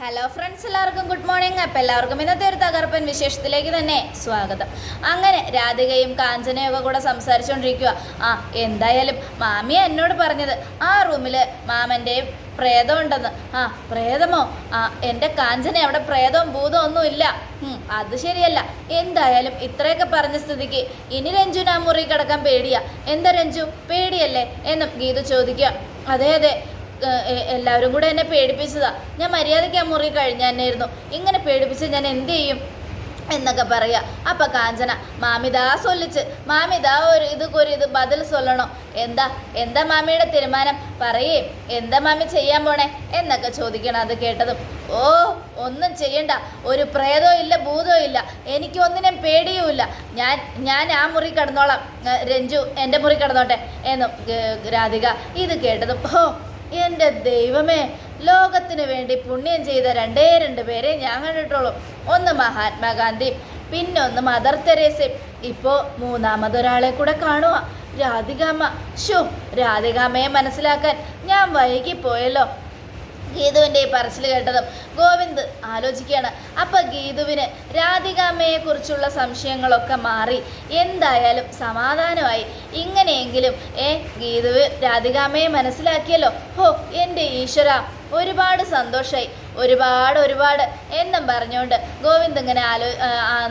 Hello friends എല്ലാവർക്കും good morning അപ്പം എല്ലാവർക്കും ഇന്നത്തെ ഒരു തകർപ്പൻ വിശേഷത്തിലേക്ക് തന്നെ സ്വാഗതം. അങ്ങനെ രാധികയും കാഞ്ചനയും ഒക്കെ കൂടെ സംസാരിച്ചുകൊണ്ടിരിക്കുക ആ എന്തായാലും മാമി എന്നോട് പറഞ്ഞത് ആ റൂമിൽ മാമന്റെയും പ്രേതം ഉണ്ടെന്ന്. ആ പ്രേതമോ? ആ എന്റെ കാഞ്ചന അവിടെ പ്രേതവും ഭൂതവും ഒന്നുമില്ല അത് ശരിയല്ല. എന്തായാലും ഇത്രയൊക്കെ പറഞ്ഞ സ്ഥിതിക്ക് ഇനി രഞ്ജുന് ആ മുറി കിടക്കാൻ പേടിയാ. എന്താ രഞ്ജു? പേടിയല്ലേ? എന്നും ഗീത ചോദിക്കുക അതെ അതെ. എല്ലാവരും കൂടെ എന്നെ പേടിപ്പിച്ചതാ. ഞാൻ മര്യാദയ്ക്ക് ആ മുറി കഴിഞ്ഞായിരുന്നു ഇങ്ങനെ പേടിപ്പിച്ച് ഞാൻ എന്ത് ചെയ്യും എന്നൊക്കെ പറയാ. അപ്പൊ കാഞ്ചന മാമിതാ സൊല്ലിച്ച്. മാമിതാ ഒരു ഇത് ഒരു ഇത് ബദൽ സൊല്ലണോ? എന്താ എന്താ മാമിയുടെ തീരുമാനം? പറയേ എന്താ മാമി ചെയ്യാൻ പോണേ? എന്നൊക്കെ ചോദിക്കണം അത് കേട്ടതും. ഓ ഒന്നും ചെയ്യണ്ട. ഒരു പ്രേതോ ഇല്ല ഭൂതോ ഇല്ല. എനിക്ക് ഒന്നിനും പേടിയുമില്ല. ഞാൻ ഞാൻ ആ മുറി കിടന്നോളാം. രഞ്ജു എന്റെ മുറി കിടന്നോട്ടെ? എന്നും രാധിക ഇത് കേട്ടതും. ഓ എന്റെ ദൈവമേ ലോകത്തിന് വേണ്ടി പുണ്യം ചെയ്ത രണ്ടേ രണ്ട് പേരെ ഞാൻ കണ്ടിട്ടുള്ളൂ. ഒന്ന് മഹാത്മാഗാന്ധി പിന്നെ ഒന്ന് മദർ തെരേസയും ഇപ്പോൾ മൂന്നാമതൊരാളെ കൂടെ കാണുക. രാധികാമ്മ. ഷോ രാധികാമ്മയെ മനസ്സിലാക്കാൻ ഞാൻ വൈകിപ്പോയല്ലോ. ഗീതുവിന്റെ ഈ പറച്ചിൽ കേട്ടതും ഗോവിന്ദ് ആലോചിക്കുകയാണ്. അപ്പം ഗീതുവിന് രാധികാമ്മയെക്കുറിച്ചുള്ള സംശയങ്ങളൊക്കെ മാറി. എന്തായാലും സമാധാനമായി. ഇങ്ങനെയെങ്കിലും ഏ ഗീതുവ് രാധികാമ്മയെ മനസ്സിലാക്കിയല്ലോ? ഹോ എന്റെ ഈശ്വര ഒരുപാട് സന്തോഷമായി ഒരുപാട് ഒരുപാട് എന്നും പറഞ്ഞുകൊണ്ട് ഗോവിന്ദ് ഇങ്ങനെ ആലോ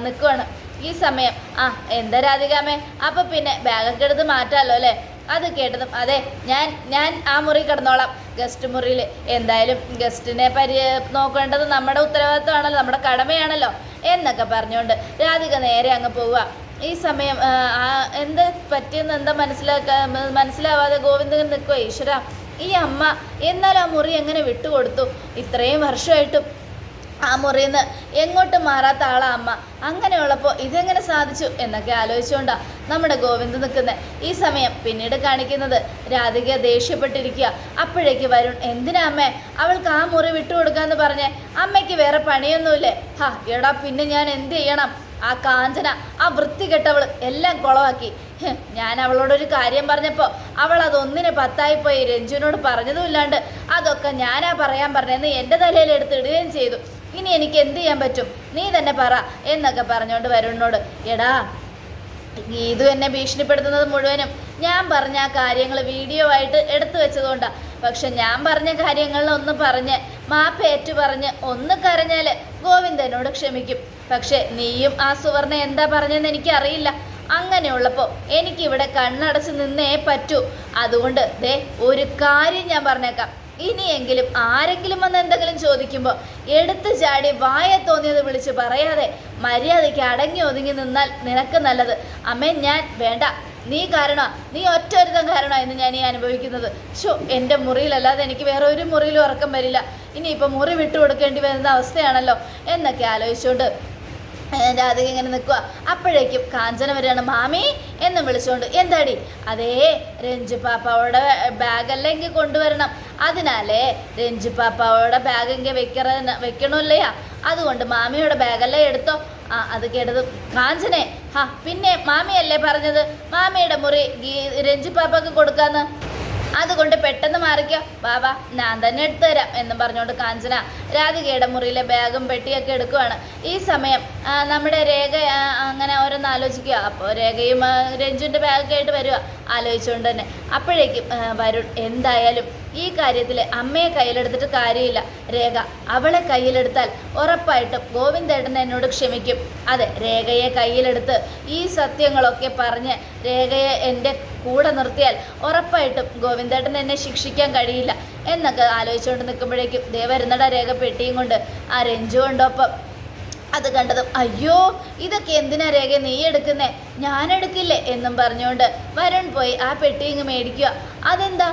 നിൽക്കുവാണ് ഈ സമയം ആ എന്താ രാധികാമ്മേ അപ്പം പിന്നെ ബാഗൊക്കെ എടുത്ത് മാറ്റാമല്ലോ അല്ലേ? അത് കേട്ടതും അതെ ഞാൻ ഞാൻ ആ മുറി കിടന്നോളാം. ഗസ്റ്റ് മുറിയിൽ എന്തായാലും ഗസ്റ്റിനെ പരി നോക്കേണ്ടത് നമ്മുടെ ഉത്തരവാദിത്തമാണല്ലോ നമ്മുടെ കടമയാണല്ലോ എന്നൊക്കെ പറഞ്ഞുകൊണ്ട് രാധിക നേരെ അങ്ങ് പോവുക. ഈ സമയം ആ, എന്ത് പറ്റിയെന്ന് എന്താ മനസ്സിലാക്കാ മനസ്സിലാവാതെ ഗോവിന്ദൻ നിൽക്കുക ഈശ്വര. ഈ അമ്മ എന്നാൽ ആ മുറി എങ്ങനെ വിട്ടുകൊടുത്തു? ഇത്രയും വർഷമായിട്ടും ആ മുറിയിൽ നിന്ന് എങ്ങോട്ടും മാറാത്ത ആളാ അമ്മ. അങ്ങനെയുള്ളപ്പോൾ ഇതെങ്ങനെ സാധിച്ചു എന്നൊക്കെ ആലോചിച്ചുകൊണ്ടാ നമ്മുടെ ഗോവിന്ദ് നിൽക്കുന്നത് ഈ സമയം പിന്നീട് കാണിക്കുന്നത് രാധിക ദേഷ്യപ്പെട്ടിരിക്കുക. അപ്പോഴേക്ക് വരുൺ എന്തിനാ അമ്മേ? അവൾക്ക് ആ മുറി വിട്ടുകൊടുക്കാന്ന് പറഞ്ഞ് അമ്മയ്ക്ക് വേറെ പണിയൊന്നുമില്ലേ? ഹാ എടാ പിന്നെ ഞാൻ എന്ത് ചെയ്യണം? ആ കാഞ്ചന ആ വൃത്തികെട്ടവൾ എല്ലാം കുളവാക്കി. ഞാൻ അവളോടൊരു കാര്യം പറഞ്ഞപ്പോൾ അവൾ അതൊന്നിന് പത്തായിപ്പോയി രഞ്ജുവിനോട് പറഞ്ഞതുമില്ലാണ്ട് അതൊക്കെ ഞാനാ പറയാൻ പറഞ്ഞതെന്ന് എന്റെ തലയിൽ എടുത്തിടുകയും ചെയ്തു. ഇനി എനിക്ക് എന്ത് ചെയ്യാൻ പറ്റും? നീ തന്നെ പറ എന്നൊക്കെ പറഞ്ഞുകൊണ്ട് വരുണിനോട് എടാ ഗീതു എന്നെ ഭീഷണിപ്പെടുത്തുന്നത് മുഴുവനും ഞാൻ പറഞ്ഞ ആ കാര്യങ്ങൾ വീഡിയോ ആയിട്ട് എടുത്തു വെച്ചതുകൊണ്ടാണ് പക്ഷെ ഞാൻ പറഞ്ഞ കാര്യങ്ങളിലൊന്ന് പറഞ്ഞ് മാപ്പ് ഏറ്റു പറഞ്ഞ് ഒന്ന് കരഞ്ഞാൽ ഗോവിന്ദനോട് ക്ഷമിക്കും. പക്ഷെ നീയും ആ സുവർണ എന്താ പറഞ്ഞതെന്ന് എനിക്കറിയില്ല. അങ്ങനെയുള്ളപ്പോൾ എനിക്കിവിടെ കണ്ണടച്ച് നിന്നേ പറ്റൂ. അതുകൊണ്ട് ദേ ഒരു കാര്യം ഞാൻ പറഞ്ഞേക്കാം. ഇനിയെങ്കിലും ആരെങ്കിലും വന്ന് എന്തെങ്കിലും ചോദിക്കുമ്പോൾ എടുത്തു ചാടി വായ തോന്നിയത് വിളിച്ച് പറയാതെ മര്യാദയ്ക്ക് അടങ്ങി ഒതുങ്ങി നിന്നാൽ നിനക്ക് നല്ലത്. അമ്മേ ഞാൻ വേണ്ട. നീ കാരണമാ നീ ഒറ്റ ഒരുത്തം കാരണമാണ് ഇന്ന് ഞാൻ ഈ അനുഭവിക്കുന്നത്? ഷോ എന്റെ മുറിയിലല്ലാതെ എനിക്ക് വേറെ ഒരു മുറിയിലും ഉറക്കം വരില്ല. ഇനിയിപ്പോൾ മുറി വിട്ടു കൊടുക്കേണ്ടി വരുന്ന അവസ്ഥയാണല്ലോ. എന്നൊക്കെ ആലോചിച്ചുകൊണ്ട് രാധിക ഇങ്ങനെ നിൽക്കുക അപ്പോഴേക്കും കാഞ്ചന വരികയാണ് മാമി എന്ന് വിളിച്ചുകൊണ്ട് എന്താടി? അതേ രഞ്ജു പാപ്പാവോടെ ബാഗെല്ലാം ഇങ്ങനെ കൊണ്ടുവരണം. അതിനാലേ രഞ്ജു പാപ്പാവോടെ ബാഗ് ഇങ്ങനെ വെക്കറ വെക്കണമല്ലയാ അതുകൊണ്ട് മാമിയുടെ ബാഗല്ലേ എടുത്തോ? ആ അത് കേട്ടത് കാഞ്ചനെ. ഹാ പിന്നെ മാമിയല്ലേ പറഞ്ഞത്? മാമിയുടെ മുറി രഞ്ജു പാപ്പക്ക് കൊടുക്കാന്ന്. അതുകൊണ്ട് പെട്ടെന്ന് മാറിക്കോ. ബാബ ഞാൻ തന്നെ എടുത്തു തരാം എന്ന് പറഞ്ഞുകൊണ്ട് കാഞ്ചന രാധികയുടെ മുറിയിലെ ബാഗും പെട്ടിയൊക്കെ എടുക്കുവാണ്. ഈ സമയം നമ്മുടെ രേഖ അങ്ങനെ ഓരോന്ന് ആലോചിക്കുക. അപ്പോൾ രേഖയും രഞ്ജുവിന്റെ ബാഗൊക്കെ ആയിട്ട് വരിക. ആലോചിച്ചുകൊണ്ട് തന്നെ. അപ്പോഴേക്കും വരുൺ എന്തായാലും ഈ കാര്യത്തിൽ അമ്മയെ കയ്യിലെടുത്തിട്ട് കാര്യമില്ല. രേഖ അവളെ കയ്യിലെടുത്താൽ ഉറപ്പായിട്ടും ഗോവിന്ദേട്ടൻ എന്നോട് ക്ഷമിക്കും. അതെ രേഖയെ കയ്യിലെടുത്ത് ഈ സത്യങ്ങളൊക്കെ പറഞ്ഞ് രേഖയെ എന്റെ കൂടെ നിർത്തിയാൽ ഉറപ്പായിട്ടും ഗോവിന്ദേട്ടൻ എന്നെ ശിക്ഷിക്കാൻ കഴിയില്ല. എന്നൊക്കെ ആലോചിച്ചുകൊണ്ട് നിൽക്കുമ്പോഴേക്കും ദേ വരുന്നട രേഖ പെട്ടിയും കൊണ്ട്. ആ രഞ്ജു കൊണ്ടൊപ്പം അത് കണ്ടതും അയ്യോ ഇതൊക്കെ എന്തിനാ രേഖ നീ എടുക്കുന്നേ? ഞാൻ എടുക്കില്ലേ? എന്നും പറഞ്ഞുകൊണ്ട് വരുൺ പോയി ആ പെട്ടി ഇങ്ങ് മേടിക്കുക. അതെന്താ?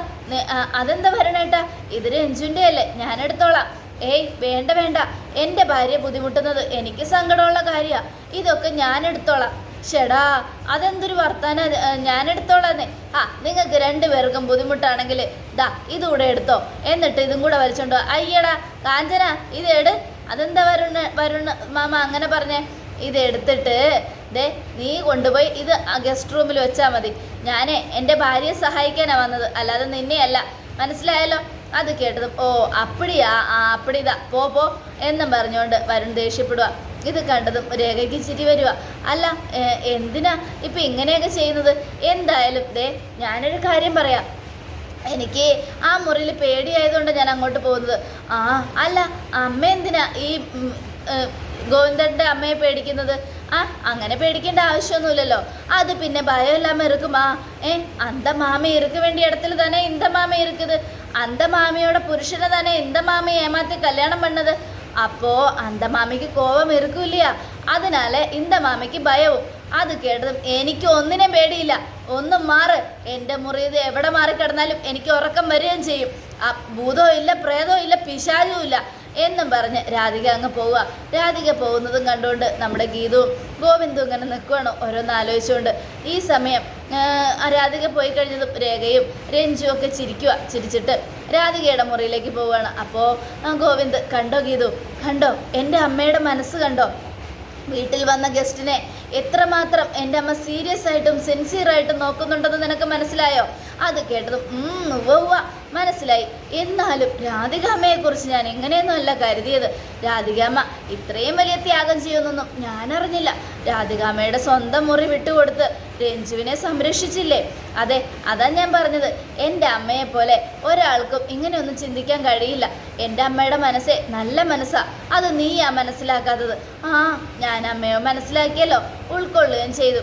അതെന്താ വരണേട്ടാ ഇത് രഞ്ജുന്റെ അല്ലേ ഞാൻ എടുത്തോളാം ഏയ് വേണ്ട വേണ്ട. എന്റെ ഭാര്യ ബുദ്ധിമുട്ടുന്നത് എനിക്ക് സങ്കടമുള്ള കാര്യമാണ് ഇതൊക്കെ ഞാൻ എടുത്തോളാം ഷെടാ അതെന്തൊരു വർത്താന ഞാൻ എടുത്തോളാന്നേ ആ നിങ്ങൾക്ക് രണ്ടുപേർക്കും ബുദ്ധിമുട്ടാണെങ്കിൽ ദാ ഇതുകൂടെ എടുത്തോ. എന്നിട്ട് ഇതും കൂടെ വലിച്ചോണ്ടോ അയ്യടാ കാഞ്ചന ഇത് എട്. അതെന്താ വരുണ വരുണ മാമ അങ്ങനെ പറഞ്ഞേ? ഇത് എടുത്തിട്ട് ദേ നീ കൊണ്ടുപോയി ഇത് ഗസ്റ്റ് റൂമിൽ വെച്ചാൽ മതി. ഞാൻ എന്റെ ഭാര്യയെ സഹായിക്കാനാണ് വന്നത്. അല്ലാതെ നിന്നെയല്ല. മനസ്സിലായല്ലോ? അത് കേട്ടതും ഓ അപ്പടിയാ. ആ അപ്പടിതാ പോ പോ. എന്നും പറഞ്ഞുകൊണ്ട് വരുൺ ദേഷ്യപ്പെടുക ഇത് കണ്ടതും രേഖയ്ക്ക് ചിരി വരിക അല്ല എന്തിനാ ഇപ്പം ഇങ്ങനെയൊക്കെ ചെയ്യുന്നത്? എന്തായാലും ദേ ഞാനൊരു കാര്യം പറയാം. എനിക്ക് ആ മുറിയിൽ പേടിയായതുകൊണ്ട് ഞാൻ അങ്ങോട്ട് പോകുന്നത്. ആ അല്ല അമ്മ എന്തിനാ? ഈ ഗോവിന്ദന്റെ അമ്മയെ പേടിക്കുന്നത്? ആ അങ്ങനെ പേടിക്കേണ്ട ആവശ്യമൊന്നുമില്ലല്ലോ. അത് പിന്നെ ഭയമില്ലാമ ഇറക്കുമാ. ഏ അന്ത മാമ ഇറുക്ക് വേണ്ടി ഇടത്തിൽ തന്നെ ഇന്ത മാമ ഇറുക്കുത് അന്ത മാമയുടെ പുരുഷനെ തന്നെ ഇന്ത മാമ ഏമാത്തി കല്യാണം പണത്. അപ്പോ അന്ത മാമയ്ക്ക് കോപം ഇറുക്കില്ല അതിനാൽ ഇന്ത മാമയ്ക്ക് ഭയവും. അത് കേട്ടതും എനിക്ക് ഒന്നിനെ പേടിയില്ല. ഒന്നും മാറ്. എന്റെ മുറിയത് എവിടെ മാറിക്കിടന്നാലും എനിക്ക് ഉറക്കം വരികയും ചെയ്യും. ഭൂതവും ഇല്ല പ്രേതവും ഇല്ല പിശാചും ഇല്ല. എന്നും പറഞ്ഞ് രാധിക അങ്ങ് പോവുക. രാധിക പോകുന്നതും കണ്ടുകൊണ്ട് നമ്മുടെ ഗീതവും ഗോവിന്ദും ഇങ്ങനെ നിൽക്കുകയാണ് ഓരോന്ന് ആലോചിച്ചുകൊണ്ട്. ഈ സമയം രാധിക പോയി കഴിഞ്ഞതും രേഖയും രഞ്ജു ഒക്കെ ചിരിക്കുക ചിരിച്ചിട്ട് രാധികയുടെ മുറിയിലേക്ക് പോവുകയാണ്. അപ്പോൾ ഗോവിന്ദ് കണ്ടോ ഗീതു? കണ്ടോ? എന്റെ അമ്മയുടെ മനസ്സ് കണ്ടോ? വീട്ടിൽ വന്ന ഗസ്റ്റിനെ എത്രമാത്രം എന്റെ അമ്മ സീരിയസ് ആയിട്ടും സെൻസിയർ ആയിട്ടും നോക്കുന്നുണ്ടെന്ന് നിനക്ക് മനസ്സിലായോ? അത് കേട്ടതും ഉവ്വ മനസ്സിലായി. എന്നാലും രാധികാമ്മയെക്കുറിച്ച് ഞാൻ എങ്ങനെയൊന്നുമല്ല കരുതിയത്. രാധികാമ്മ ഇത്രയും വലിയ ത്യാഗം ചെയ്യുമെന്നൊന്നും ഞാൻ അറിഞ്ഞില്ല രാധികാമ്മയുടെ സ്വന്തം മുറി വിട്ടുകൊടുത്ത് രഞ്ജുവിനെ സംരക്ഷിച്ചില്ലേ? അതെ അതാ ഞാൻ പറഞ്ഞത്. എന്റെ അമ്മയെ പോലെ ഒരാൾക്കും ഇങ്ങനെയൊന്നും ചിന്തിക്കാൻ കഴിയില്ല. എന്റെ അമ്മയുടെ മനസ്സേ നല്ല മനസ്സാ. അത് നീയാ മനസ്സിലാക്കാത്തത്. ആ ഞാൻ അമ്മയോ മനസ്സിലാക്കിയല്ലോ. ഉൾക്കൊള്ളുകയും ചെയ്തു.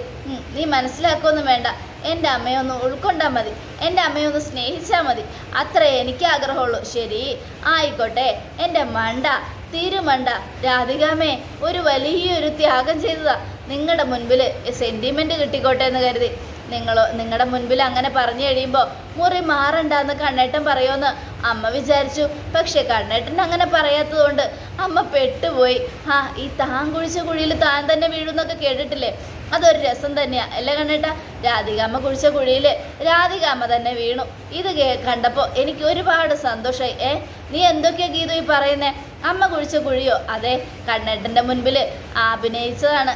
നീ മനസ്സിലാക്കുമൊന്നും വേണ്ട. എന്റെ അമ്മയൊന്ന് ഉൾക്കൊണ്ടാൽ മതി. എന്റെ അമ്മയൊന്ന് സ്നേഹിച്ചാൽ മതി. അത്രേ എനിക്ക് ആഗ്രഹമുള്ളൂ. ശരി ആയിക്കോട്ടെ. എന്റെ മണ്ട തിരുമണ്ട. രാധികാമേ ഒരു വലിയൊരു ത്യാഗം ചെയ്തതാ. നിങ്ങളുടെ മുൻപിൽ സെന്റിമെന്റ് കിട്ടിക്കോട്ടെ എന്ന് കരുതി. നിങ്ങൾ നിങ്ങളുടെ മുൻപിൽ അങ്ങനെ പറഞ്ഞു കഴിയുമ്പോൾ മുറി മാറണ്ടെന്ന് കണ്ണേട്ടൻ പറയുമെന്ന് അമ്മ വിചാരിച്ചു. പക്ഷെ കണ്ണേട്ടൻ അങ്ങനെ പറയാത്തതുകൊണ്ട് അമ്മ പെട്ടുപോയി. ആ ഈ താൻ കുഴിച്ച കുഴിയിൽ താൻ തന്നെ വീഴുന്നൊക്കെ കേട്ടിട്ടില്ലേ? അതൊരു രസം തന്നെയാണ് അല്ലേ കണ്ണേട്ട? രാധികാമ്മ കുഴിച്ച കുഴിയിൽ രാധികാമ്മ തന്നെ വീണു. ഇത് കണ്ടപ്പോൾ എനിക്ക് ഒരുപാട് സന്തോഷമായി ഏ നീ എന്തൊക്കെയാ ഗീതു ഈ പറയുന്നേ? അമ്മ കുഴിച്ച കുഴിയോ? അതെ കണ്ണേട്ടന്റെ മുൻപിൽ അഭിനയിച്ചതാണ്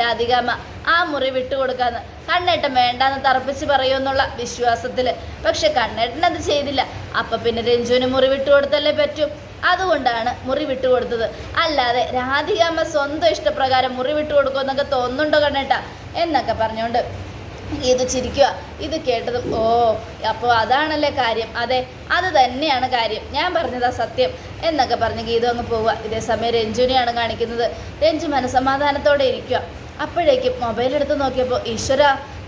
രാധിക രാധികാമ്മ. ആ മുറി വിട്ടുകൊടുക്കാന്ന്. കണ്ണേട്ടൻ വേണ്ടാന്ന് തറപ്പിച്ച് പറയുമെന്നുള്ള വിശ്വാസത്തിൽ പക്ഷെ കണ്ണേട്ടൻ അത് ചെയ്തില്ല. അപ്പം പിന്നെ രഞ്ജുവിന് മുറി വിട്ടുകൊടുത്തല്ലേ പറ്റൂ? അതുകൊണ്ടാണ് മുറി വിട്ടുകൊടുത്തത്. അല്ലാതെ രാധികാമ്മ സ്വന്തം ഇഷ്ടപ്രകാരം മുറി വിട്ടുകൊടുക്കുമെന്നൊക്കെ തോന്നുന്നുണ്ടോ കണ്ണേട്ട? എന്നൊക്കെ പറഞ്ഞുകൊണ്ട് ഇത് ചിരിക്കുക. ഇത് കേട്ടതും ഓ അപ്പോൾ അതാണല്ലേ കാര്യം. അതെ അത് തന്നെയാണ് കാര്യം. ഞാൻ പറഞ്ഞതാ സത്യം എന്നൊക്കെ പറഞ്ഞ് ഗീത അങ്ങ് പോവുക. ഇതേ സമയം രഞ്ജുവിനെയാണ് കാണിക്കുന്നത്. രഞ്ജു മനസമാധാനത്തോടെ ഇരിക്കുക. അപ്പോഴേക്കും മൊബൈൽ എടുത്ത് നോക്കിയപ്പോൾ ഈശ്വര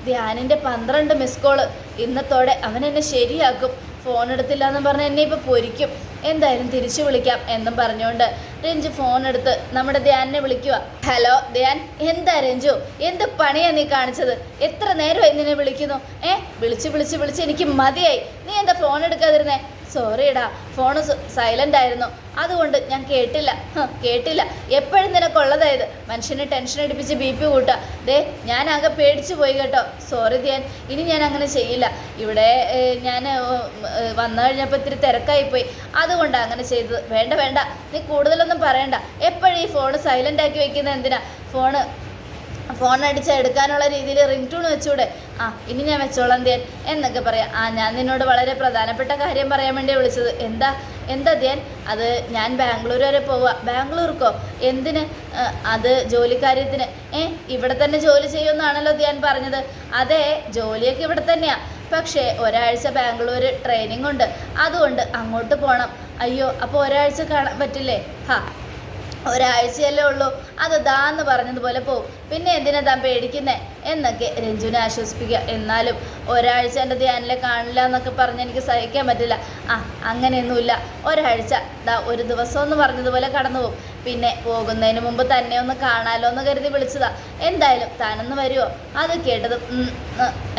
ധ്യാനിന്റെ പന്ത്രണ്ട് മിസ് കോൾ ഇന്നത്തോടെ അവൻ എന്നെ ശരിയാക്കും. ഫോൺ എടുത്തില്ല എന്ന് പറഞ്ഞ് എന്നെ ഇപ്പോൾ പൊരിക്കും. എന്തായാലും തിരിച്ചു വിളിക്കാം എന്നും പറഞ്ഞുകൊണ്ട് രഞ്ജു ഫോൺ എടുത്ത് നമ്മുടെ ധ്യാനിനെ വിളിക്കുക. ഹലോ ധ്യാൻ എന്താ രഞ്ജു? എന്ത് പണിയാ നീ കാണിച്ചത്? എത്ര നേരം നിന്നെ വിളിക്കുന്നു? ഏ വിളിച്ച് വിളിച്ച് വിളിച്ച് എനിക്ക് മതിയായി. നീ എന്താ ഫോൺ എടുക്കാതിരുന്നേ? സോറിടാ ഫോൺ സൈലന്റ് ആയിരുന്നു. അതുകൊണ്ട് ഞാൻ കേട്ടില്ല. കേട്ടില്ല. എപ്പോഴും നിനക്കുള്ളതായത്. മനുഷ്യനെ ടെൻഷൻ അടിപ്പിച്ച് ബി പി കൂട്ടുക. ദേ ഞാൻ ആകെ പേടിച്ചു പോയി കേട്ടോ. സോറി ധ്യാൻ. ഇനി ഞാൻ അങ്ങനെ ചെയ്യില്ല. ഇവിടെ ഞാൻ വന്നു കഴിഞ്ഞപ്പോൾ ഇത്തിരി തിരക്കായിപ്പോയി അതുകൊണ്ടാണ് അങ്ങനെ ചെയ്തത്. വേണ്ട വേണ്ട. നീ കൂടുതലൊന്നും പറയണ്ട. എപ്പോഴും ഈ ഫോൺ സൈലന്റ് ആക്കി വെക്കുന്നത് എന്തിനാ? ഫോണ് ഫോൺ അടിച്ച് എടുക്കാനുള്ള രീതിയിൽ റിംഗ് ടൂൺ വെച്ചൂടെ? ആ ഇനി ഞാൻ വെച്ചോളാം ധ്യാൻ. എന്നൊക്കെ പറയാം. ആ ഞാൻ നിന്നോട് വളരെ പ്രധാനപ്പെട്ട കാര്യം പറയാൻ വേണ്ടി വിളിച്ചത്. എന്താ? എന്താ ധ്യാൻ? അത് ഞാൻ ബാംഗ്ലൂർ വരെ പോവുക ബാംഗ്ലൂർക്കോ? എന്തിന്? അത് ജോലിക്കാര്യത്തിന്. ഏ ഇവിടെ തന്നെ ജോലി ചെയ്യുമെന്നാണല്ലോ ധ്യാൻ പറഞ്ഞത്. അതെ ജോലിയൊക്കെ ഇവിടെ തന്നെയാണ് പക്ഷേ ഒരാഴ്ച ബാംഗ്ലൂർ ട്രെയിനിങ് ഉണ്ട്. അതുകൊണ്ട് അങ്ങോട്ട് പോകണം അയ്യോ അപ്പോൾ ഒരാഴ്ച കാണാൻ പറ്റില്ലേ? ഹാ. ഒരാഴ്ചയല്ലേ ഉള്ളൂ. അത് ദാന്ന് പറഞ്ഞതുപോലെ പോവും. പിന്നെ എന്തിനാ താൻ പേടിക്കുന്നേ? എന്നൊക്കെ രഞ്ജുവിനെ ആശ്വസിപ്പിക്കുക. എന്നാലും ഒരാഴ്ച എന്റെ ധ്യാനിലെ കാണില്ല എന്നൊക്കെ പറഞ്ഞ് എനിക്ക് സഹിക്കാൻ പറ്റില്ല. ആ അങ്ങനെയൊന്നുമില്ല. ഒരാഴ്ച. ദാ ഒരു ദിവസം എന്ന് പറഞ്ഞതുപോലെ കടന്നു പോകും പിന്നെ പോകുന്നതിന് മുമ്പ് തന്നെ ഒന്ന് കാണാലോ എന്ന് കരുതി വിളിച്ചതാ. എന്തായാലും താനൊന്ന് വരുമോ അത് കേട്ടത്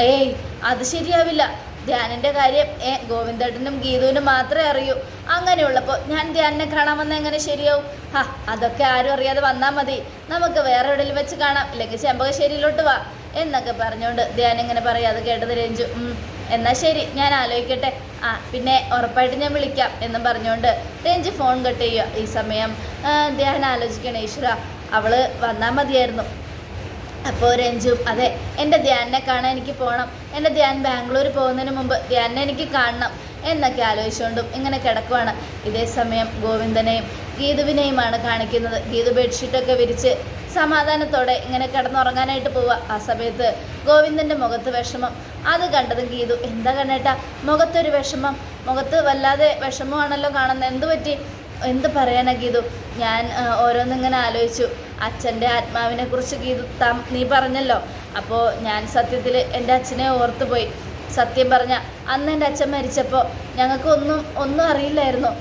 ഏയ് അത് ശരിയാവില്ല. ധ്യാനിന്റെ കാര്യം ഏ ഗോവിന്ദേട്ടനും ഗീതുവിനും മാത്രമേ അറിയൂ. അങ്ങനെയുള്ളപ്പോൾ ഞാൻ ധ്യാനിനെ കാണാൻ വന്നാൽ എങ്ങനെ ശരിയാവും? ഹാ അതൊക്കെ ആരും അറിയാതെ വന്നാൽ മതി. നമുക്ക് വേറെ എവിടെയെങ്കിലും വെച്ച് കാണാം. അല്ലെങ്കിൽ ചെമ്പകശ്ശേരിയിലോട്ട് വാ എന്നൊക്കെ പറഞ്ഞുകൊണ്ട് ധ്യാൻ ഇങ്ങനെ പറയാം. അത് കേട്ടത് രഞ്ജു. എന്നാൽ ശരി ഞാൻ ആലോചിക്കട്ടെ. ആ പിന്നെ ഉറപ്പായിട്ട് ഞാൻ വിളിക്കാം എന്നും പറഞ്ഞുകൊണ്ട് രഞ്ജു ഫോൺ കട്ട് ചെയ്യുക ഈ സമയം ധ്യാൻ ആലോചിക്കണേ ഈശ്വര. അവൾ വന്നാൽ മതിയായിരുന്നു. അപ്പോൾ രഞ്ജു അതെ എന്റെ ധ്യാനിനെ കാണാൻ എനിക്ക് പോകണം എന്റെ ധ്യാൻ ബാംഗ്ലൂർ പോകുന്നതിന് മുമ്പ് ധ്യാനിനെ എനിക്ക് കാണണം എന്നൊക്കെ ആലോചിച്ചുകൊണ്ടും ഇങ്ങനെ കിടക്കുവാണ്. ഇതേ സമയം ഗോവിന്ദനെയും ഗീതുവിനെയുമാണ് കാണിക്കുന്നത്. ഗീതു ബെഡ്ഷീറ്റൊക്കെ വിരിച്ച് സമാധാനത്തോടെ ഇങ്ങനെ കിടന്നുറങ്ങാനായിട്ട് പോവുക. ആ സമയത്ത് ഗോവിന്ദന്റെ മുഖത്ത് വിഷമം. അത് കണ്ടതും ഗീതു എന്താ കണ്ണേട്ടാ മുഖത്തൊരു വിഷമം. മുഖത്ത് വല്ലാതെ വിഷമമാണല്ലോ കാണുന്നത്. എന്ത് പറ്റി? എന്ത് പറയാനാ ഗീതു? ഞാൻ ഓരോന്നിങ്ങനെ ആലോചിച്ചു. അച്ഛന്റെ ആത്മാവിനെ കുറിച്ച് ഗീത നീ പറഞ്ഞല്ലോ. അപ്പോൾ ഞാൻ സത്യത്തിൽ എന്റെ അച്ഛനെ ഓർത്തു പോയി. സത്യം പറഞ്ഞ അന്ന് എന്റെ അച്ഛൻ മരിച്ചപ്പോൾ ഞങ്ങൾക്കൊന്നും ഒന്നും അറിയില്ലായിരുന്നു.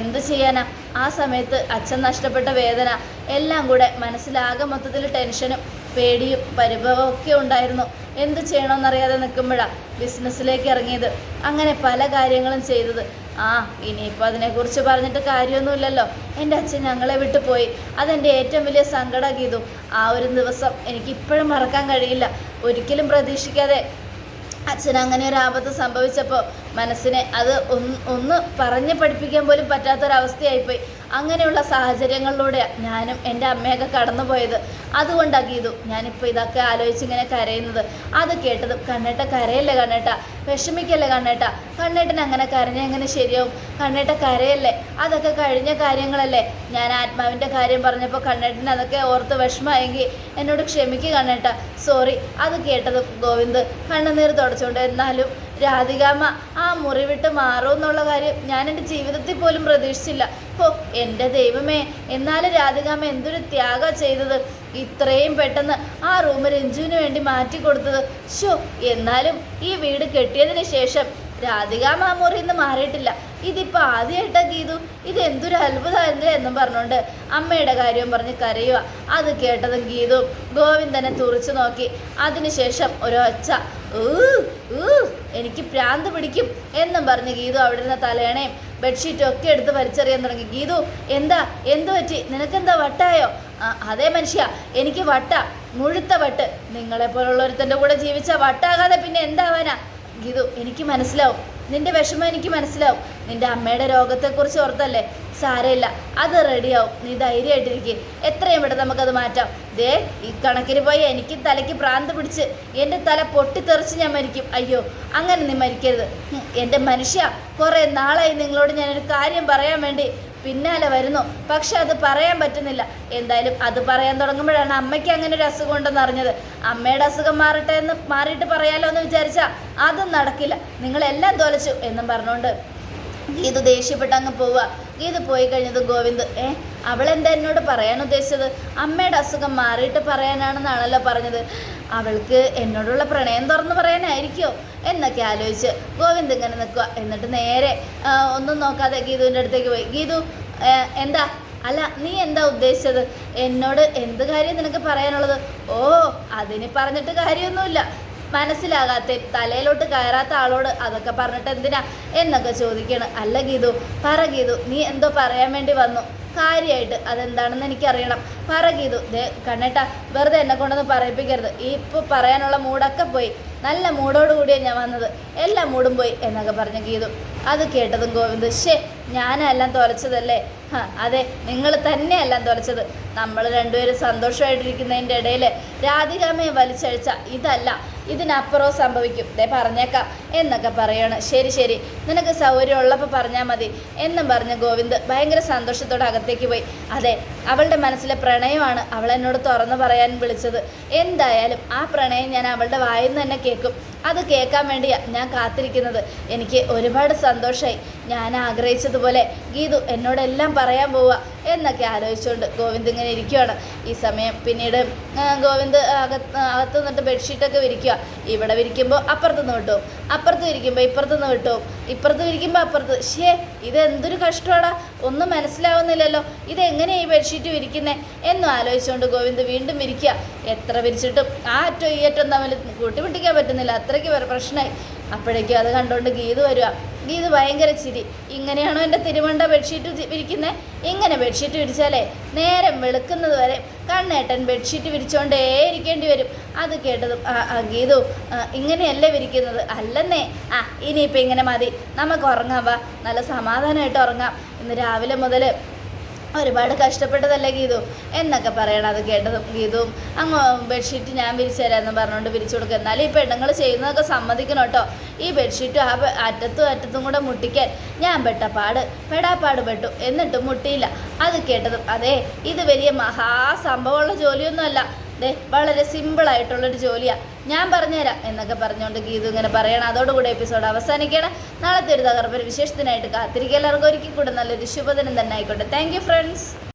എന്ത് ചെയ്യാനാ? ആ സമയത്ത് അച്ഛൻ നഷ്ടപ്പെട്ട വേദന എല്ലാം കൂടെ മനസ്സിലാകെ മൊത്തത്തിൽ ടെൻഷനും പേടിയും പരിഭവം ഒക്കെ ഉണ്ടായിരുന്നു. എന്ത് ചെയ്യണമെന്നറിയാതെ നിൽക്കുമ്പോഴാണ് ബിസിനസ്സിലേക്ക് ഇറങ്ങിയത്. അങ്ങനെ പല കാര്യങ്ങളും ചെയ്തത്. ആ ഇനിയിപ്പോൾ അതിനെക്കുറിച്ച് പറഞ്ഞിട്ട് കാര്യമൊന്നുമില്ലല്ലോ. എന്റെ അച്ഛൻ ഞങ്ങളെ വിട്ടു പോയി. അതെന്റെ ഏറ്റവും വലിയ സങ്കടം ഗീതു. ആ ഒരു ദിവസം എനിക്ക് ഇപ്പോഴും മറക്കാൻ കഴിയില്ല. ഒരിക്കലും പ്രതീക്ഷിക്കാതെ അച്ഛൻ അങ്ങനെ ഒരു ആപത്ത് സംഭവിച്ചപ്പോൾ മനസ്സിനെ അത് ഒന്ന് പറഞ്ഞ് പഠിപ്പിക്കാൻ പോലും പറ്റാത്തൊരവസ്ഥയായിപ്പോയി. അങ്ങനെയുള്ള സാഹചര്യങ്ങളിലൂടെയാണ് ഞാനും എന്റെ അമ്മയൊക്കെ കടന്നുപോയത്. അതുകൊണ്ടാണ് ഗീതു ഞാനിപ്പോൾ ഇതൊക്കെ ആലോചിച്ച് ഇങ്ങനെ കരയുന്നത്. അത് കേട്ടത് കണ്ണേട്ട കരയല്ലേ കണ്ണേട്ട? വിഷമിക്കല്ലേ കണ്ണേട്ട? കണ്ണേട്ടൻ അങ്ങനെ കരഞ്ഞ എങ്ങനെ ശരിയാവും? കണ്ണേട്ട കരയല്ലേ? അതൊക്കെ കഴിഞ്ഞ കാര്യങ്ങളല്ലേ? ഞാൻ ആത്മാവിന്റെ കാര്യം പറഞ്ഞപ്പോൾ കണ്ണേട്ടൻ അതൊക്കെ ഓർത്ത് വിഷമമായെങ്കിൽ എന്നോട് ക്ഷമിക്കുക കണ്ണേട്ട. സോറി അത് കേട്ടത് ഗോവിന്ദ് കണ്ണുനീർ തുടച്ചുകൊണ്ട് എന്നാലും രാധികാമ്മ ആ മുറി വിട്ട് മാറും എന്നുള്ള കാര്യം ഞാൻ എന്റെ ജീവിതത്തിൽ പോലും പ്രതീക്ഷിച്ചില്ല. ഓ എന്റെ ദൈവമേ എന്നാലും രാധികാമ്മ എന്തൊരു ത്യാഗം ചെയ്തത്. ഇത്രയും പെട്ടെന്ന് ആ റൂം രഞ്ജുവിന് വേണ്ടി മാറ്റി കൊടുത്തത്. ഷോ എന്നാലും ഈ വീട് കെട്ടിയതിന് ശേഷം രാധികാമ്മ ആ മുറിയിൽ നിന്ന് മാറിയിട്ടില്ല. ഇതിപ്പോൾ ആദ്യമായിട്ടാ ഗീതു ഇത് എന്തൊരു അത്ഭുതമായിരുന്നു എന്നും പറഞ്ഞുകൊണ്ട് അമ്മയുടെ കാര്യം പറഞ്ഞ് കരയുക. അത് കേട്ടതും ഗീതു ഗോവിന്ദനെ തുറച്ചു നോക്കി. അതിനുശേഷം ഒരൊച്ച എനിക്ക് പ്രാന്ത് പിടിക്കും എന്നും പറഞ്ഞ് ഗീതു അവിടെ ഇരുന്ന തലയണയും ബെഡ്ഷീറ്റും ഒക്കെ എടുത്ത് വലിച്ചെറിയാൻ തുടങ്ങി. ഗീതു എന്താ എന്തു പറ്റി? നിനക്കെന്താ വട്ടായോ? "ആ, അതേ മനുഷ്യ എനിക്ക് വട്ട മുഴുത്ത വട്ട്. നിങ്ങളെപ്പോലുള്ള ഒരുത്തന്റെ കൂടെ ജീവിച്ച വട്ടാകാതെ പിന്നെ എന്താവാനാ? ഗീതു എനിക്ക് മനസ്സിലാവും. നിന്റെ വിഷമം എനിക്ക് മനസ്സിലാവും. നിന്റെ അമ്മയുടെ രോഗത്തെക്കുറിച്ച് ഓർത്തല്ലേ? സാരമില്ല. അത് റെഡിയാവും നീ ധൈര്യമായിട്ടിരിക്കും. എത്രയും പെട്ടെന്ന് നമുക്കത് മാറ്റാം. ദേ ഈ കണക്കിന് പോയി എനിക്ക് തലയ്ക്ക് പ്രാന്ത് പിടിച്ച് എന്റെ തല പൊട്ടിത്തെറിച്ച് ഞാൻ മരിക്കും. അയ്യോ അങ്ങനെ നീ മരിക്കരുത്. എന്റെ മനുഷ്യ കുറേ നാളായി നിങ്ങളോട് ഞാനൊരു കാര്യം പറയാൻ വേണ്ടി പിന്നാലെ വരുന്നു. പക്ഷെ അത് പറയാൻ പറ്റുന്നില്ല. എന്തായാലും അത് പറയാൻ തുടങ്ങുമ്പോഴാണ് അമ്മയ്ക്ക് അങ്ങനെ ഒരു അസുഖം ഉണ്ടെന്ന് അറിഞ്ഞത്. അമ്മയുടെ അസുഖം മാറട്ടെ എന്ന് മാറിയിട്ട് പറയാലോ എന്ന് വിചാരിച്ചാൽ അതും നടക്കില്ല. നിങ്ങളെല്ലാം തോലച്ചു എന്നും പറഞ്ഞുകൊണ്ട് ഗീതു ദേഷ്യപ്പെട്ട് അങ്ങ് പോവുക. ഗീതു പോയി കഴിഞ്ഞത് ഗോവിന്ദ്. ഏ അവളെന്താ എന്നോട് പറയാൻ ഉദ്ദേശിച്ചത്? അമ്മയുടെ അസുഖം മാറിയിട്ട് പറയാനാണെന്നാണല്ലോ പറഞ്ഞത്. അവൾക്ക് എന്നോടുള്ള പ്രണയം തുറന്നു പറയാനായിരിക്കോ? എന്നൊക്കെ ആലോചിച്ച് ഗോവിന്ദ് ഇങ്ങനെ നിൽക്കുക. എന്നിട്ട് നേരെ ഒന്നും നോക്കാതെ ഗീതുവിന്റെ അടുത്തേക്ക് പോയി. ഗീതു എന്താ? അല്ല നീ എന്താ ഉദ്ദേശിച്ചത്? എന്നോട് എന്ത് കാര്യം നിനക്ക് പറയാനുള്ളത്? ഓ അതിന് പറഞ്ഞിട്ട് കാര്യമൊന്നുമില്ല. മനസ്സിലാകാത്ത തലയിലോട്ട് കയറാത്ത ആളോട് അതൊക്കെ പറഞ്ഞിട്ട് എന്തിനാ എന്നൊക്കെ ചോദിക്കണം. അല്ല ഗീതു പറ ഗീതു നീ എന്തോ പറയാൻ വേണ്ടി വന്നു. കാര്യമായിട്ട് അതെന്താണെന്ന് എനിക്കറിയണം. പറ ഗീതു ദേ കണ്ണേട്ടാ വെറുതെ എന്നെ കൊണ്ടൊന്ന് പറയിപ്പിക്കരുത്. ഈ ഇപ്പോൾ പറയാനുള്ള മൂടൊക്കെ പോയി. നല്ല മൂടോട് കൂടിയാണ് ഞാൻ വന്നത്. എല്ലാ മൂടും പോയി എന്നൊക്കെ പറഞ്ഞ ഗീതു. അത് കേട്ടതും ഗോവിന്ദ് ഷേ ഞാനെല്ലാം തുലച്ചതല്ലേ? ഹാ അതെ നിങ്ങൾ തന്നെയെല്ലാം തുലച്ചത്. നമ്മൾ രണ്ടുപേരും സന്തോഷമായിട്ടിരിക്കുന്നതിന്റെ ഇടയിൽ രാധികാമയെ വലിച്ചഴിച്ച ഇതല്ല ഇതിനപ്പുറവും സംഭവിക്കും. ദേ പറഞ്ഞേക്കാം. എന്നൊക്കെ പറയാണ്. ശരി ശരി. നിനക്ക് സൗകര്യം ഉള്ളപ്പോൾ പറഞ്ഞാൽ മതി. എന്നും പറഞ്ഞ് ഗോവിന്ദ് ഭയങ്കര സന്തോഷത്തോടെ അകത്തേക്ക് പോയി. അതെ അവളുടെ മനസ്സിലെ പ്രണയമാണ് അവൾ എന്നോട് തുറന്നു പറയാൻ വിളിച്ചത്. എന്തായാലും ആ പ്രണയം ഞാൻ അവളുടെ വായിൽ നിന്ന് തന്നെ കേൾക്കും. അത് കേൾക്കാൻ വേണ്ടിയാണ് ഞാൻ കാത്തിരിക്കുന്നത്. എനിക്ക് ഒരുപാട് സന്തോഷമായി ഞാൻ ആഗ്രഹിച്ചതുപോലെ ഗീതു എന്നോടെല്ലാം പറയാൻ പോവുക എന്നൊക്കെ ആലോചിച്ചുകൊണ്ട് ഗോവിന്ദ് ഇങ്ങനെ ഇരിക്കുകയാണ് ഈ സമയം പിന്നീട് ഗോവിന്ദ് അകത്ത് അകത്ത് നിന്നിട്ട് ബെഡ്ഷീറ്റൊക്കെ വിരിക്കുക ഇവിടെ വിരിക്കുമ്പോൾ അപ്പുറത്ത് നിന്ന് വിട്ടു. അപ്പുറത്ത് വിരിക്കുമ്പോൾ ഇപ്പുറത്ത് നിന്ന് വിട്ടു. ഇപ്പുറത്ത് വിരിക്കുമ്പോൾ അപ്പുറത്ത്. ഷേ ഇത് എന്തൊരു കഷ്ടമാടാ. ഒന്നും മനസ്സിലാവുന്നില്ലല്ലോ. ഇതെങ്ങനെയാണ് ഈ ബെഡ്ഷീറ്റ് വിരിക്കുന്നത് എന്നും ആലോചിച്ചുകൊണ്ട് ഗോവിന്ദ് വീണ്ടും വിരിക്കുക എത്ര വിരിച്ചിട്ടും ആ അറ്റോ ഈ അറ്റം തമ്മിൽ കൂട്ടിമുട്ടിക്കാൻ പറ്റുന്നില്ല. അത്രയ്ക്ക് പ്രശ്നമായി. അപ്പോഴേക്കും അത് കണ്ടുകൊണ്ട് ഗീത് വരിക ഗീത് ഭയങ്കര ചിരി. ഇങ്ങനെയാണോ എന്റെ തിരുവണ്ട ബെഡ്ഷീറ്റ് വിരിക്കുന്നത് ഇങ്ങനെ ബെഡ്ഷീറ്റ് വിരിച്ചാലേ നേരം വെളുക്കുന്നത് വരെ കണ്ണേട്ടൻ ബെഡ്ഷീറ്റ് വിരിച്ചോണ്ടേ ഇരിക്കേണ്ടി വരും. അത് കേട്ടതും ഗീതു ഇങ്ങനെയല്ലേ വിരിക്കുന്നത്? അല്ലെന്നേ. ആ ഇനിയിപ്പോൾ ഇങ്ങനെ മതി. നമുക്ക് ഉറങ്ങാം വാ. നല്ല സമാധാനമായിട്ട് ഉറങ്ങാം. ഇന്ന് രാവിലെ മുതൽ ഒരുപാട് കഷ്ടപ്പെട്ടതല്ലേ ഗീതു? എന്നൊക്കെ പറയണം അത് കേട്ടതും ഗീതുവും അങ്ങ് ബെഡ്ഷീറ്റ് ഞാൻ വിരിച്ചു തരാമെന്ന് പറഞ്ഞുകൊണ്ട് വിരിച്ചു കൊടുക്കുക. എന്നാലും ഈ പെണ്ണുങ്ങൾ ചെയ്യുന്നതൊക്കെ സമ്മതിക്കണം കേട്ടോ. ഈ ബെഡ്ഷീറ്റും ആ അറ്റത്തും അറ്റത്തും കൂടെ മുട്ടിക്കാൻ ഞാൻ പെട്ട പാട് പെടാപ്പാട് പെട്ടു. എന്നിട്ടും മുട്ടിയില്ല. അത് കേട്ടതും അതെ ഇത് വലിയ മഹാസംഭവമുള്ള ജോലിയൊന്നുമല്ല. ദേ വളരെ സിമ്പിളായിട്ടുള്ളൊരു ജോലിയാണ് ഞാൻ പറഞ്ഞുതരാം എന്നൊക്കെ പറഞ്ഞുകൊണ്ട് ഗീതു ഇങ്ങനെ പറയണം. അതോടുകൂടി എപ്പിസോഡ് അവസാനിക്കണം നാളത്തെ ഒരു തകർപ്പൊരു വിശേഷത്തിനായിട്ട് കാത്തിരിക്കുക. എല്ലാവർക്കും ഒരിക്കൽ കൂടെ നല്ലൊരു ശുഭദിനം തന്നെ ആയിക്കോട്ടെ. Thank friends